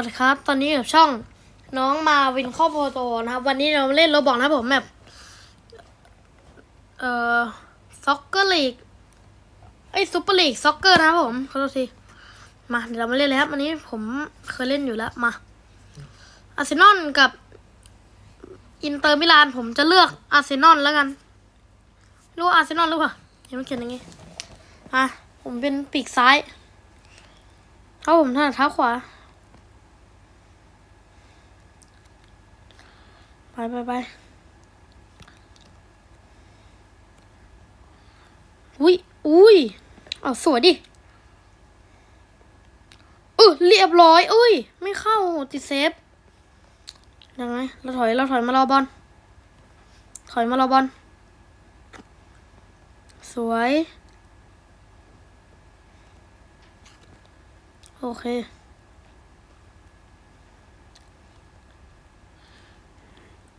วัสดีครับ ตอนนี้กับช่องน้องมาวินข้อโพโตนะครับ วันนี้เราเล่นโรบอกนะผมแบบเอ่อซ็อกเกอร์ลีกไอซูเปอร์ลีกซ็อกเกอร์นะครับผมขอโทษทีมาเดี๋ยวเรามาเล่นเลยครับวันนี้ผมเคยเล่นอยู่แล้วมาอาร์เซนอลกับอินเตอร์มิลานผมจะเลือกอาร์เซนอลแล้วกันรู้อาร์เซนอลหรือเปล่าเห็นมันเขียนอย่างงี้อะผมเป็นปีกซ้ายเท้าผมถนัดเท้าขวา ไปไปไปอุ้ยอุ้ยเอาสวยดิเออเรียบร้อยอุ้ย ไม่เข้าติดเซฟยังไงเราถอยเราถอยมารอบอลถอยมารอบอลสวย โอเค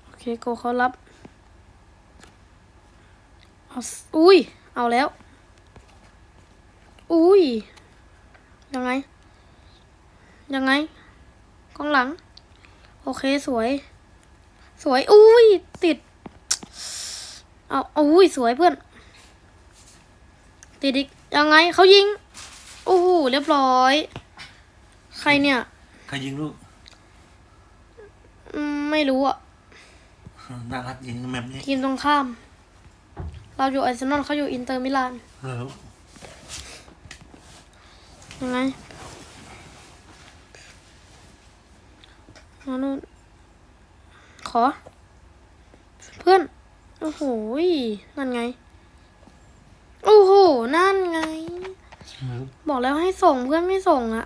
โอ เคโกเขารับเอาสอุ้ย เอาแล้ว อุ้ย ยังไง ยังไงกองหลัง โอเคสวย สวย อุ้ย ติด เอาเอาอุ้ย สวยเพื่อน ติดอีก ยังไงเขายิงโอ้โหเรียบร้อย ใครเนี่ย ใครยิงลูกอืมไม่รู้อะ น่ารักยิงแมปนี้ทีมตรงข้าม เราอยู่อาร์เซนอลเขาอยู่อินเตอร์มิลานเออยังไงมานู่นขอ เพื่อน โอ้โหยนั่นไง โอ้โห นั่นไงไม่รู้บอกแล้วให้ส่งเพื่อนไม่ส่งอะ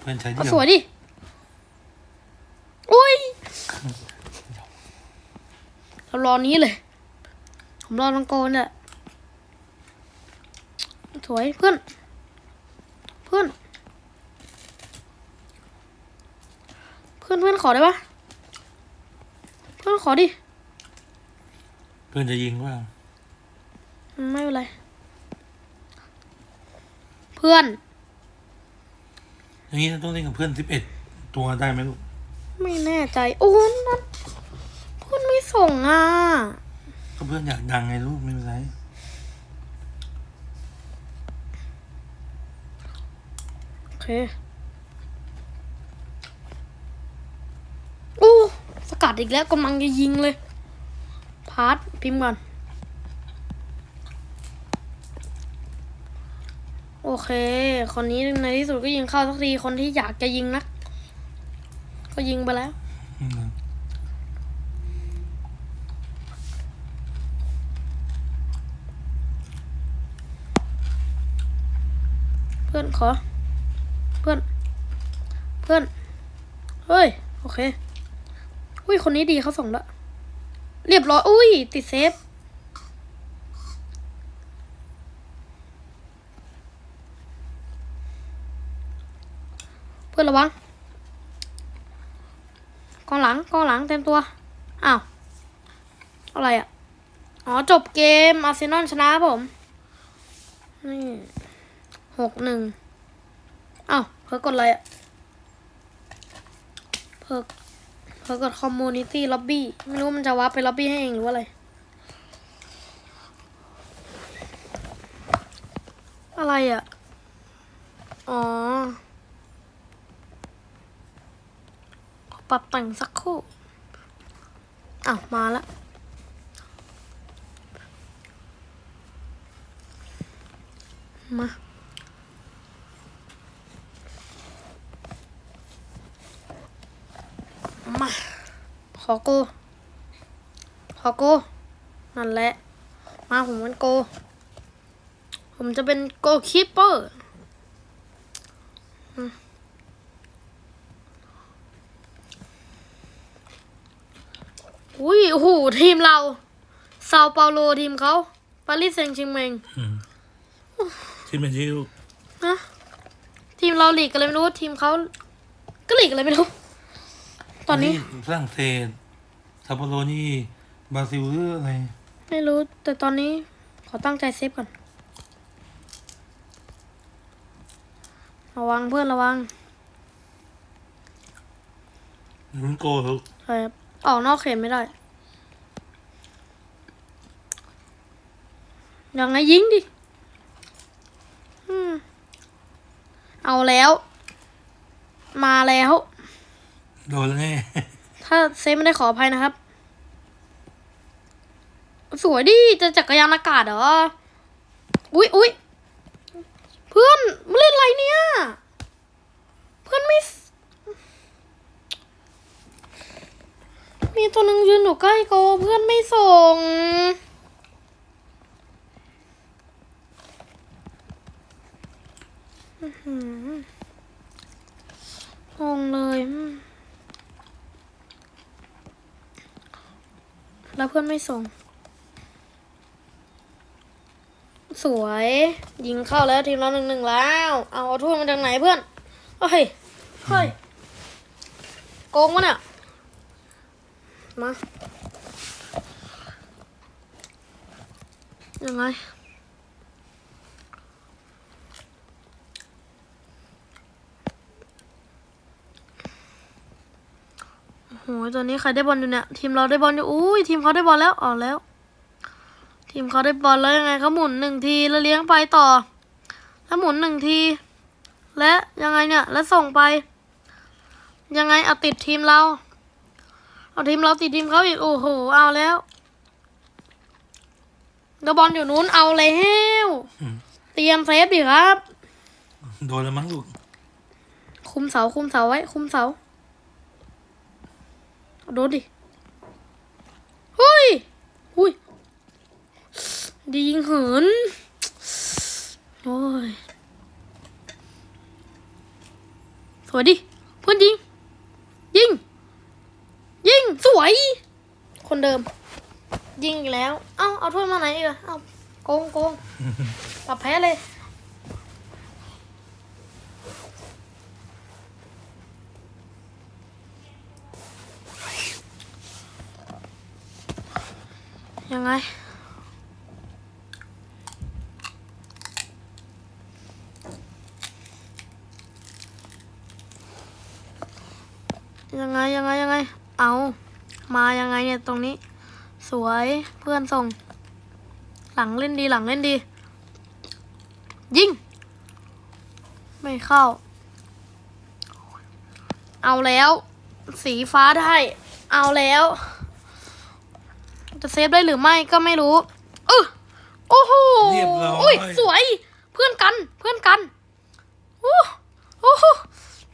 เพื่อนใช้เอาเดียวสวยดิ อุ้ย เรารอนี้เลย ผมรอลังโกนแหละสวยเพื่อน เพื่อน เพื่อนเพื่อนขอได้ปะเพื่อนขอดิ เพื่อนจะยิงว่าอืมไม่เป็นไร เพื่อน อย่างนี้ต้องเล่นกับเพื่อนสิบเอ็ดตัวได้ไหมลูก ไม่แน่ใจ โอ้นั่น เพื่อนไม่ส่งอะก็เพื่อนอยากดังไงลูกไม่เป็นไรโอเคโอ้สกัดอีกแล้วกำลังจะยิงเลย พาร์ทพิมพ์ก่อน โอเค คนนี้ในที่สุดก็ยิงเข้าสักที คนที่อยากจะยิงนัก ก็ยิงไปแล้ว อืม เพื่อนขอ เพื่อน เพื่อน เฮ้ย โอเค อุ้ย คนนี้ดีเขาส่งล้วเรียบร้อย อุ้ย ติดเซฟ เพื่อนระวังกองหลังกองหลังเต็มตัว อ้าว อะไรอะ อ๋อ จบเกมอาร์เซนอลชนะผม นี่ หกหนึ่งอ้าวเพิ่งกดอะไรอะเพิ่งเพิ่งกดคอมมูนิตี้ล็อบบี้ไม่รู้มันจะวับไปล็อบบี้ให้เองหรือว่าอะไรอะไรอะอ๋อขอปรับแต่งสักครู่อ้าวมาละมา มาขอโก ขอโก นั่นแหละ มาผมเป็นโก ผมจะเป็นโกคีปเปอร์อืมอุ้ยโอ้โหทีมเราซาเปาโลทีมเขาปารีสแซงต์แชร์แมงอืมที่เป็นที่ลูกฮะทีมเราหลีกกันเลยไม่รู้ ทีมเขาก็หลีกกันเลยไม่รู้ ตอนนี้ฝรั่งเศสซาโปโรนี่บราซิลหรืออะไร ไม่รู้ แต่ตอนนี้ขอตั้งใจเซฟก่อน ระวังเพื่อนระวังลุ้นโกลูกใช่ครับออกนอกเขตไม่ได้ ยังไงยิงดิอืมเอาแล้ว มาแล้ว โดนแล้วแน่ถ้าเซฟไม่ได้ขออภัยนะครับ สวยดิจะจักรยานอากาศเหรอ อุ๊ยอุ๊ยเพื่อนมาเล่นอะไรเนี่ย เพื่อนไม่ มีตัวหนึ่งยืนอยู่ใกล้โกเพื่อนไม่ส่งอื้อหืองงเลยอืม แล้วเพื่อนไม่ส่ง สวย ยิงเข้าแล้วทีมเราหนึ่งหนึ่งแล้ว เอาเอาถ้วยมาจากไหนเพื่อนเฮ้ยเฮ้ยโกงวะเนี่ยมายังไง โอ้โหตอนนี้ใครได้บอลอยู่เนี่ยทีมเราได้บอลอยู่อุ้ยทีมเขาได้บอลแล้วออกแล้ว ทีมเขาได้บอลแล้วยังไงเขาหมุนหนึ่งทีแล้วเลี้ยงไปต่อ แล้วหมุนหนึ่งที และยังไงเนี่ย แล้วส่งไป ยังไงเอาติดทีมเราเอาทีมเราติดทีมเขาอีกโอ้โหเอาแล้วแล้วบอลอยู่นู้นเอาแล้วอืมเตรียมเซฟดิครับ โดนแล้วมั้งลูกคุมเสาคุมเสาไว้ คุมเสา โดนดิ เฮ้ย อุ้ย ดียิงเหิน โอ้ย สวยดิ เพื่อนยิง ยิง ยิง สวย คนเดิม ยิงอีกแล้ว เอ้า เอาถ้วยมาไหนอีกอะเอ้าโกงโกงปรับแพ้เลย ไง ยังไงยังไงยังไง เอามายังไงเนี่ยตรงนี้ สวยเพื่อนส่ง หลังเล่นดีหลังเล่นดี ยิง ไม่เข้า เอาแล้ว สีฟ้าได้ เอาแล้ว จะเซฟได้หรือไม่ก็ไม่รู้เออโอ้โหเรียบร้อยอุ้ยสวย เพื่อนกัน เพื่อนกันโอ้โอ้โห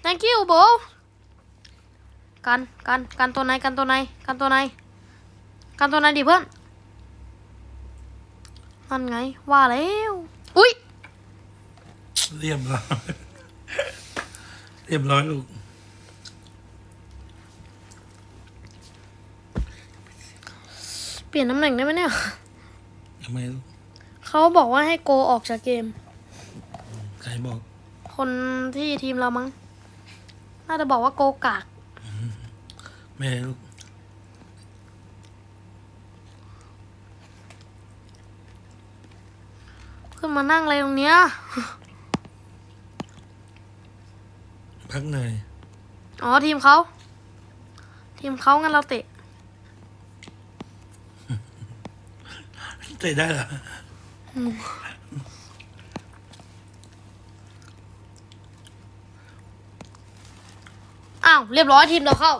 thank you bro กันกันกันตัวไหนกันตัวไหนกันตัวไหนกันตัวไหนดิเพื่อนนั่นไงว่าแล้วอุ้ย เรียบร้อย เรียบร้อยลูก เปลี่ยนตำแหน่งได้ไหมเนี่ย ทำไมลูกเขาบอกว่าให้โกออกจากเกม ใครบอกคนที่ทีมเรามั้ง น่าจะบอกว่าโกกาก แม่ลูกขึ้นมานั่งอะไรตรงเนี้ย พักเหนื่อย อ๋อทีมเขา ทีมเขางั้นเราเตะ เตะได้เหรออ้าว เรียบร้อยทีมเราเข้า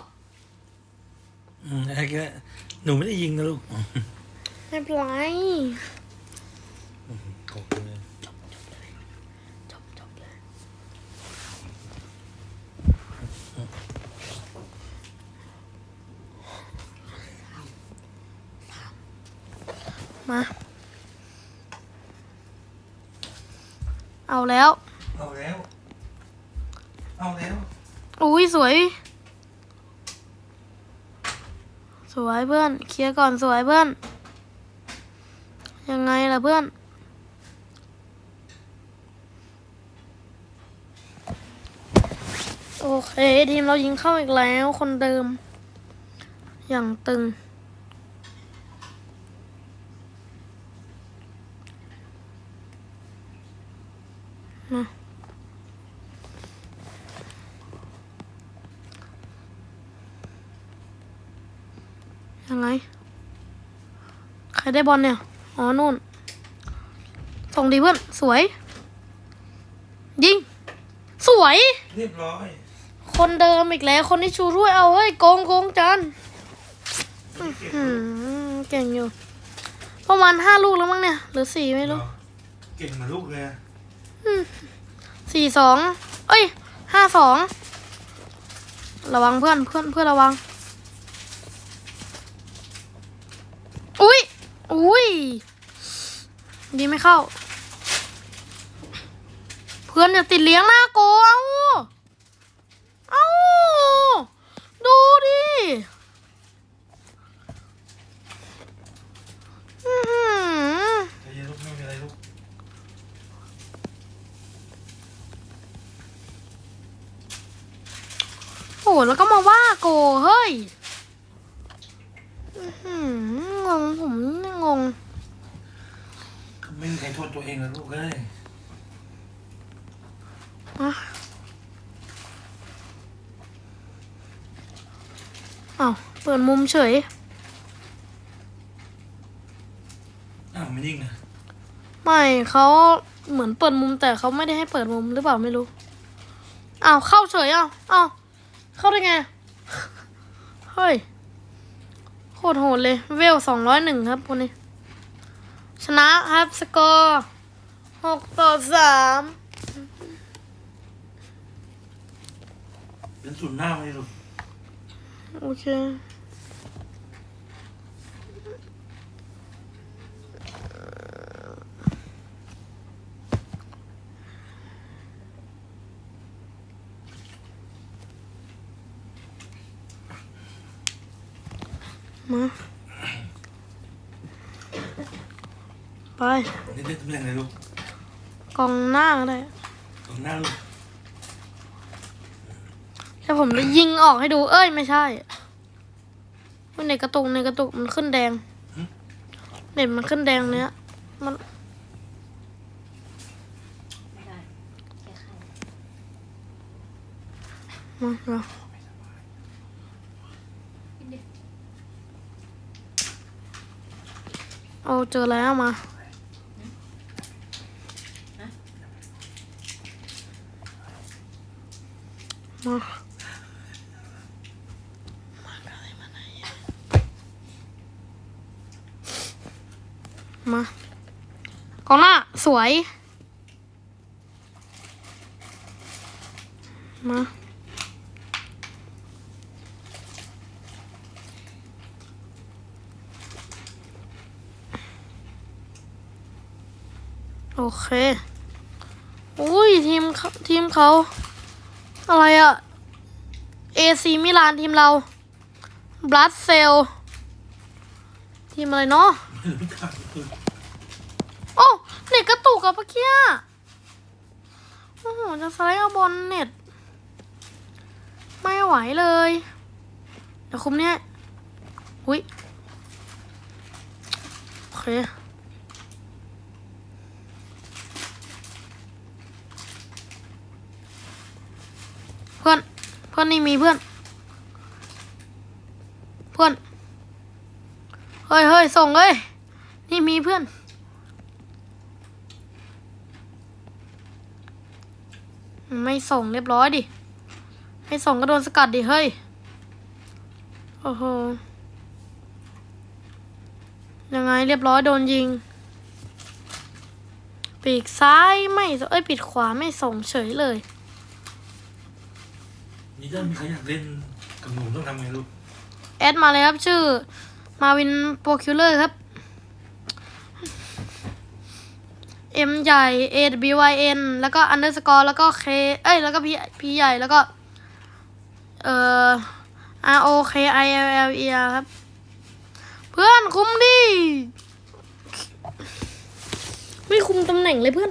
อืมไอ้แกหนูไม่ได้ยิงนะลูกไม่เป็นไรกดเลย จบจบเลย มา เอา แล้ว เอาแล้ว เอาแล้วอุ้ยสวย สวยเพื่อน เคลียร์ก่อนสวยเพื่อน ยังไงล่ะเพื่อนโอเค ทีมเรายิงเข้าอีกแล้ว คนเดิม อย่างตึง มายังไง ใครได้บอลเนี่ย อ๋อนู่น ส่งดีเพื่อน สวย ยิง สวย เรียบร้อย คนเดิมอีกแล้ว คนที่ชูถ้วยเอาเฮ้ยโกงโกงจานอืมเก่งอยู่ ประมาณห้าลูกแล้วมั้งเนี่ย หรือสี่ไม่รู้ เก่งเหมาลูกเลยอะ สี่สองเอ้ยห้าสองระวังเพื่อนเพื่อนเพื่อนระวัง อุ้ยอุ้ยดีไม่เข้า เพื่อนอย่าติดเลี้ยงหน้าโกเอาเอาดูดิอื้อหือ ใจเย็นลูกไม่มีอะไรลูกโอ้แล้วก็มาว่าโกเฮ้ยอื้อหืองงผมงง ไม่มีใครโทษตัวเองเลยลูกเอ้ยอะอ้าวเปิดมุมเฉย อ้าวมันยิ่งนะ ไม่เขาเหมือนเปิดมุมแต่เขาไม่ได้ให้เปิดมุมหรือเปล่าไม่รู้ อ้าวเข้าเฉยอ้าวอ้าว เข้าได้ไง เฮ้ย โคตรโหดเลย เวลสองร้อยหนึ่งครับคนนี้ ชนะครับ สกอร์หกต่อสามเป็นศูนย์หน้าไม่ได้ลูกโอเค มาไปนี่ได้ตำแหน่งอะไรลูกกองหน้าก็ได้กองหน้าลูกถ้าผมจะยิงออกให้ดู เอ้ยไม่ใช่มันในกระตุกในกระตุกมันขึ้นแดงเน็ตมันขึ้นแดงเนี้ยมันไม่ได้แค่ไข่มามา เอาเจอแล้วมา มามา กองหน้า สวย มา โอเค อุ้ยทีมเขาทีมเขา อะไรอะเอซีมิลานทีมเราบลัดเซล ทีมอะไรเนาะไม่รู้จักลูกโอ้เน็ตกระตุกอะเมื่อกี้อะโอ้โห จะสไลด์เอาบอลเน็ต ไม่ไหวเลย เดี๋ยวคุมเนี้ยอุ้ยโอเค เพื่อน เพื่อนนี่มีเพื่อน เพื่อน เฮ้ยเฮ้ยส่งเลย นี่มีเพื่อนไม่ส่งเรียบร้อยดิ ไม่ส่งก็โดนสกัดดิ เฮ้ย โอ้โห ยังไงเรียบร้อยโดนยิง ปีกซ้ายไม่เอ้ยปีกขวาไม่ส่งเฉยเลย นี่ถ้ามีใครอยากเล่นกับหนูต้องทำไงลูกแอดมาเลยครับ ชื่อมาวินโปรคิวเลอร์ครับ M ใหญ่ A W Y N แล้วก็ underscore แล้วก็ K เอ้ย แล้วก็ P P ใหญ่ แล้วก็ เอ่อ R O K I L L E R ครับ เพื่อนคุมดิ ไม่คุมตำแหน่งเลยเพื่อน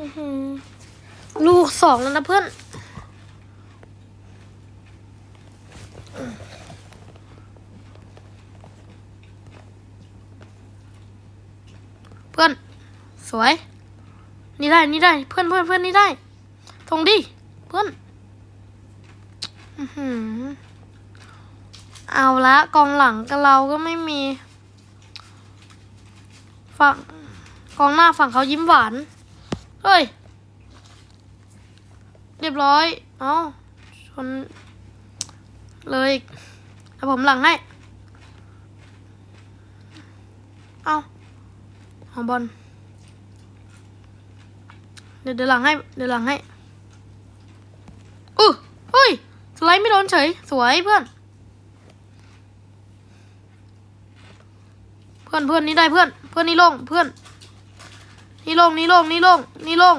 อือหือ ลูกสองแล้วนะเพื่อน เพื่อน สวย นี่ได้นี่ได้ เพื่อนเพื่อนเพื่อนนี่ได้ทงดิ เพื่อนอือหือเอาละกองหลังกับเราก็ไม่มี ฝั่งกองหน้าฝั่งเขายิ้มหวาน เฮ้ย รียบร้อย เอาชน เลยแล้วผมหลังให้ เอาเอาบอล เดี๋ยวเดี๋ยวหลังให้ เดี๋ยวหลังให้อู้เฮ้ย สไลด์ไม่โดนเฉย สวยเพื่อน เพื่อนเพื่อนนี่ได้เพื่อน เพื่อนนี่ลง เพื่อน นี่ลง นี่ลง นี่ลง นี่ลง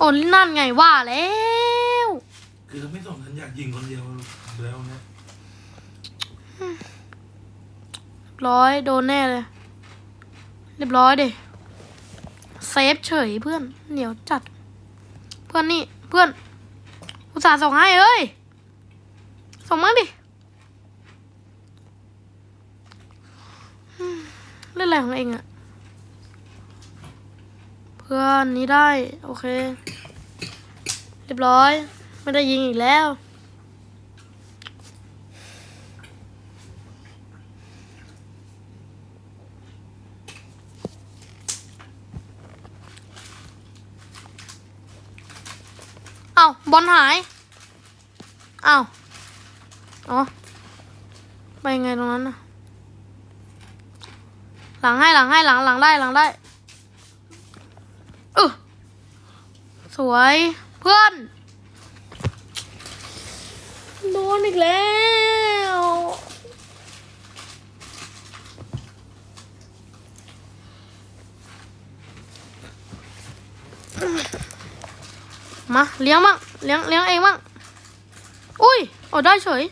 โอ้นั่นไงว่าแล้ว คือถ้าไม่ส่งฉันอยากยิงคนเดียวแล้วเนี่ยเรียบร้อยโดนแน่เลย เรียบร้อยดิเซฟเฉยเพื่อนเหนียวจัด เพื่อนนี่เพื่อนอุตส่าห์ส่งให้เอ้ยส่งมาดิอืมเล่นอะไรของเองอะเพื่อนนี้ได้ โอเคเรียบร้อย ไม่ได้ยิงอีกแล้ว เอาบอลหาย เอาอ๋อ ไปยังไงตรงนั้นนะหลังให้หลังให้หลังหลังได้หลังได้เออสวย เพื่อนโดนอีกแล้วมาเลี้ยงมั่งเลี้ยงเลี้ยงเองมั่งอุ้ยโอ้ได้เฉย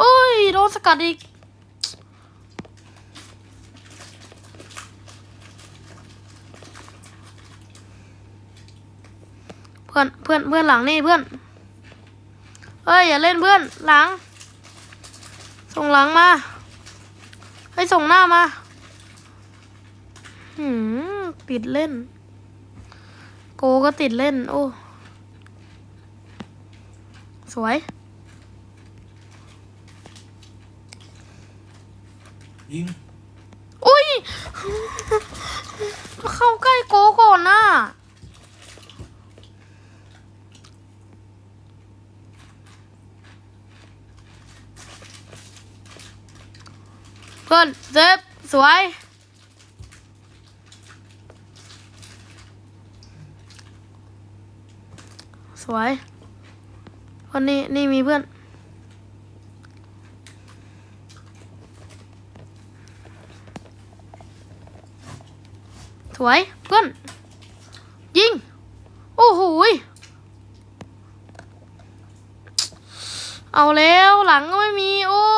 อุ้ยโดนสกัดอีก เพื่อนเพื่อนเพื่อนหลังนี่เพื่อนเอ้ยอย่าเล่นเพื่อนหลัง ส่งหลังมาให้ส่งหน้ามาหืมติดเล่น โกก็ติดเล่น โอ้สวยยิงอุ้ย เข้าใกล้โกก่อนน่ะเพื่อนเซฟสวย สวยคนนี้นี่มีเพื่อน สวยเพื่อน ยิง โอ้โหเอาแล้วหลังก็ไม่มี โอ้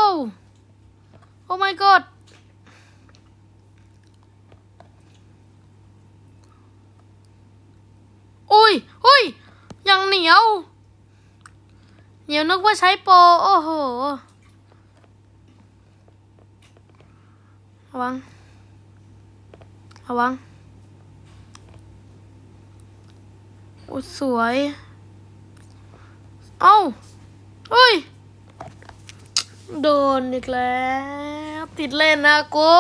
my god อุ้ยอุ้ยยังเหนียว เหนียวนึกว่าใช้โป โอ้โหระวังระวังโอ้สวย เอ้าเฮ้ย โดนอีกแล้ว ติดเล่นนะกู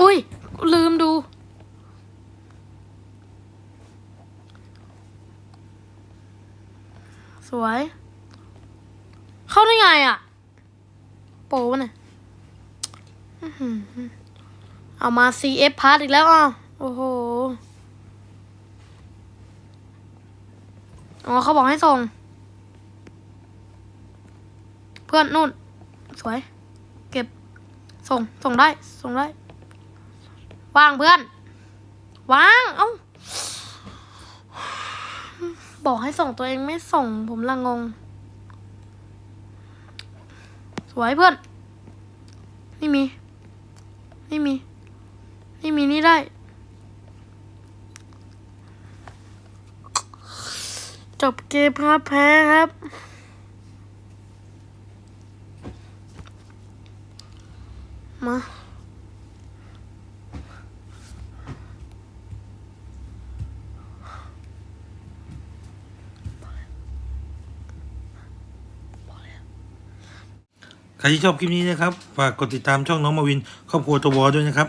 อุ้ย ลืมดูสวย เข้าได้ไงอะ โปวะเนี่ย เอามา CF พาร์ทอีกแล้วอะโอ้โห อ๋อเขาบอกให้ส่ง เพื่อนนู่น สวย เก็บ ส่ง ส่งได้ ส่งได้วางเพื่อนวาง เอ้า บอกให้ส่งตัวเองไม่ส่ง ผมละงง สวยเพื่อน นี่มี นี่มี นี่มีนี่ได้ จบเกมครับแพ้ครับ มาใครที่ชอบคลิปนี้นะครับ ฝากกดติดตามช่องน้องมาวิน ครอบครัวตัววอด้วยนะครับ